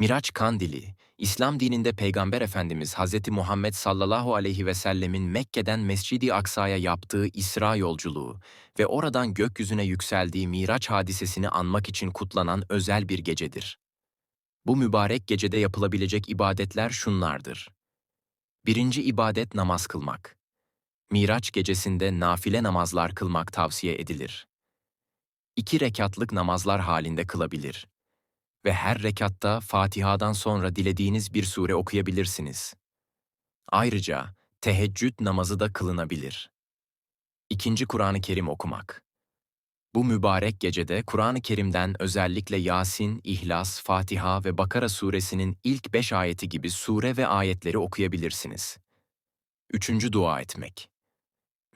Miraç Kandili, İslam dininde Peygamber Efendimiz Hz. Muhammed sallallahu aleyhi ve sellemin Mekke'den Mescid-i Aksa'ya yaptığı İsra yolculuğu ve oradan gökyüzüne yükseldiği Miraç hadisesini anmak için kutlanan özel bir gecedir. Bu mübarek gecede yapılabilecek ibadetler şunlardır. Birinci ibadet namaz kılmak. Miraç gecesinde nafile namazlar kılmak tavsiye edilir. İki rekatlık namazlar halinde kılabilir ve her rekatta Fatiha'dan sonra dilediğiniz bir sure okuyabilirsiniz. Ayrıca teheccüd namazı da kılınabilir. İkinci Kur'an-ı Kerim okumak. Bu mübarek gecede Kur'an-ı Kerim'den özellikle Yasin, İhlas, Fatiha ve Bakara suresinin ilk beş ayeti gibi sure ve ayetleri okuyabilirsiniz. Üçüncü dua etmek.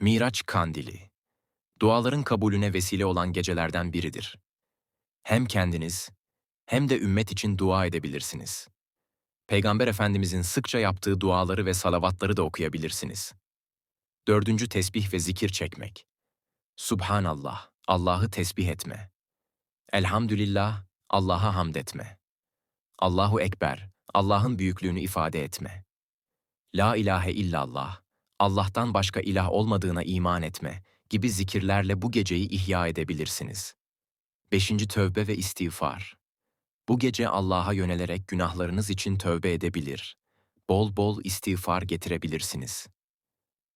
Miraç Kandili. Duaların kabulüne vesile olan gecelerden biridir. Hem kendiniz hem de ümmet için dua edebilirsiniz. Peygamber Efendimizin sıkça yaptığı duaları ve salavatları da okuyabilirsiniz. Dördüncü tesbih ve zikir çekmek. Subhanallah, Allah'ı tesbih etme. Elhamdülillah, Allah'a hamd etme. Allahu Ekber, Allah'ın büyüklüğünü ifade etme. La ilahe illallah, Allah'tan başka ilah olmadığına iman etme gibi zikirlerle bu geceyi ihya edebilirsiniz. Beşinci Tövbe ve istiğfar. Bu gece Allah'a yönelerek günahlarınız için tövbe edebilir. Bol bol istiğfar getirebilirsiniz.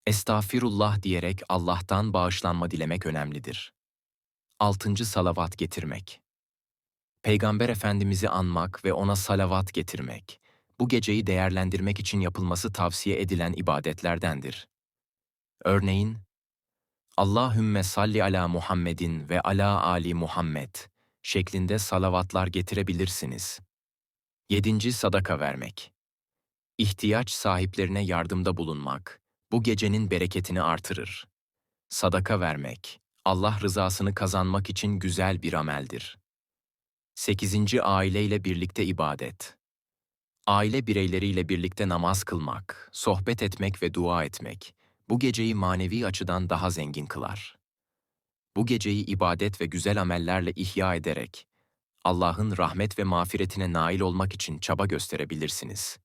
Estağfirullah diyerek Allah'tan bağışlanma dilemek önemlidir. Altıncı salavat getirmek. Peygamber Efendimiz'i anmak ve ona salavat getirmek, bu geceyi değerlendirmek için yapılması tavsiye edilen ibadetlerdendir. Örneğin, Allahümme salli ala Muhammedin ve ala Ali Muhammed şeklinde salavatlar getirebilirsiniz. 7. Sadaka vermek. İhtiyaç sahiplerine yardımda bulunmak, bu gecenin bereketini artırır. Sadaka vermek, Allah rızasını kazanmak için güzel bir ameldir. 8. Aileyle birlikte ibadet. Aile bireyleriyle birlikte namaz kılmak, sohbet etmek ve dua etmek, bu geceyi manevi açıdan daha zengin kılar. Bu geceyi ibadet ve güzel amellerle ihya ederek, Allah'ın rahmet ve mağfiretine nail olmak için çaba gösterebilirsiniz.